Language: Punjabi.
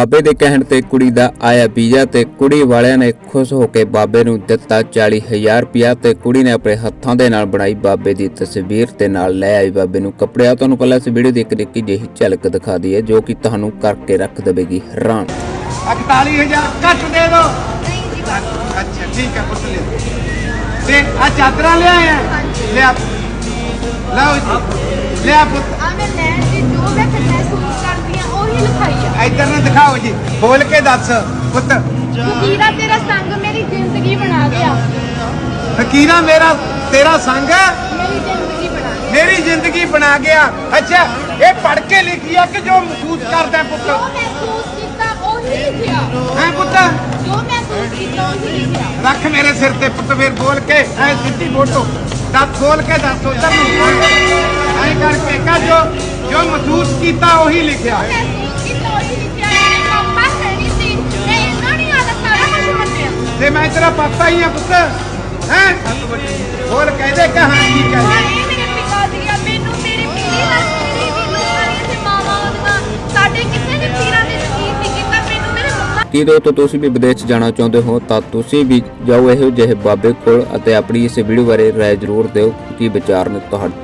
ਬਾਬੇ ਦੇ ਕਹਿਣ ਤੇ ਕੁੜੀ ਦਾ ਆਇਆ ਵੀਜ਼ਾ ਤੇ ਕੁੜੀ ਵਾਲਿਆਂ ਨੇ ਖੁਸ਼ ਹੋ ਕੇ ਬਾਬੇ ਨੂੰ ਦਿੱਤਾ 40000 ਰੁਪਇਆ ਤੇ ਕੁੜੀ ਨੇ ਆਪਣੇ ਹੱਥਾਂ ਦੇ ਨਾਲ ਬਣਾਈ ਬਾਬੇ ਦੀ ਤਸਵੀਰ ਤੇ ਨਾਲ ਲੈ ਆਈ ਬਾਬੇ ਨੂੰ ਕੱਪੜਿਆ। ਤੁਹਾਨੂੰ ਪਹਿਲਾਂ ਇਸ ਵੀਡੀਓ ਦੀ ਇੱਕ ਨਿੱਕੀ ਜਿਹੀ ਝਲਕ ਦਿਖਾ ਦਈਏ ਜੋ ਕਿ ਤੁਹਾਨੂੰ ਕਰਕੇ ਰੱਖ ਦੇਵੇਗੀ ਹੈਰਾਨ 41000 ਘੱਟ ਦੇ ਦੋ ਅੱਛਾ ਠੀਕ ਹੈ ਪੁੱਤ ਲੈ ਤੇ ਆ ਚਾਦਰਾਂ ਲਿਆਏ ਆ? ਲਿਆ। ਲਓ ਜੀ। ਲਿਆ ਪੁੱਤ। ਆ ਮੈਂ ਲੈਣ ਇੱਧਰ ਨੂੰ ਦਿਖਾਓ ਜੀ ਬੋਲ ਕੇ ਦੱਸ ਪੁੱਤ ਫਕੀਰਾ ਤੇਰਾ ਸੰਗ ਮੇਰੀ ਜ਼ਿੰਦਗੀ ਬਣਾ ਗਿਆ ਫਕੀਰਾ ਮੇਰਾ ਤੇਰਾ ਸੰਗ ਹੈ ਮੇਰੀ ਜ਼ਿੰਦਗੀ ਬਣਾ ਗਿਆ ਮੇਰੀ ਜ਼ਿੰਦਗੀ ਬਣਾ ਗਿਆ ਅੱਛਾ ਇਹ ਪੜ ਕੇ ਲਿਖੀ ਆ ਕਿ ਜੋ ਮਹਿਸੂਸ ਕਰਦਾ ਪੁੱਤ ਜੋ ਮਹਿਸੂਸ ਕੀਤਾ ਉਹੀ ਲਿਖਿਆ ਹੈ ਪੁੱਤ ਜੋ ਮਹਿਸੂਸ ਕੀਤਾ ਉਹੀ ਲਿਖਿਆ ਰੱਖ ਮੇਰੇ ਸਿਰ ਤੇ ਪੁੱਤ ਫਿਰ ਬੋਲ ਕੇ ਐ ਸਿੱਧੀ ਫੋਟੋ ਦੱਸ ਬੋਲ ਕੇ ਦੱਸ ਉਧਰ ਨੂੰ ਐ ਕਰਕੇ ਕਾ ਜੋ ਜੋ ਮਹਿਸੂਸ ਕੀਤਾ ਉਹੀ ਲਿਖਿਆ ਤੇ ਮੈਂ ਤੇਰਾ ਪਾਪਾ ਹੀ ਆ ਪੁੱਤ। ਹੈ? ਬੋਲ ਕਹਦੇ ਕਹਾਂ ਪੀੜੀ ਦਾ ਤੇ ਕੀਤਾ। ਕੀ ਤੁਸੀਂ ਵੀ ਵਿਦੇਸ਼ ਜਾਣਾ ਚਾਹੁੰਦੇ ਹੋ ਤਾਂ ਤੁਸੀਂ ਵੀ ਜਾਓ ਇਹੋ ਜਿਹੇ ਬਾਬੇ ਕੋਲ ਅਤੇ ਆਪਣੀ ਇਸ ਵੀਡੀਓ ਬਾਰੇ ਰਾਏ ਜ਼ਰੂਰ ਦਿਓ ਕੀ ਵਿਚਾਰ ਨੇ ਤੁਹਾਡੇ?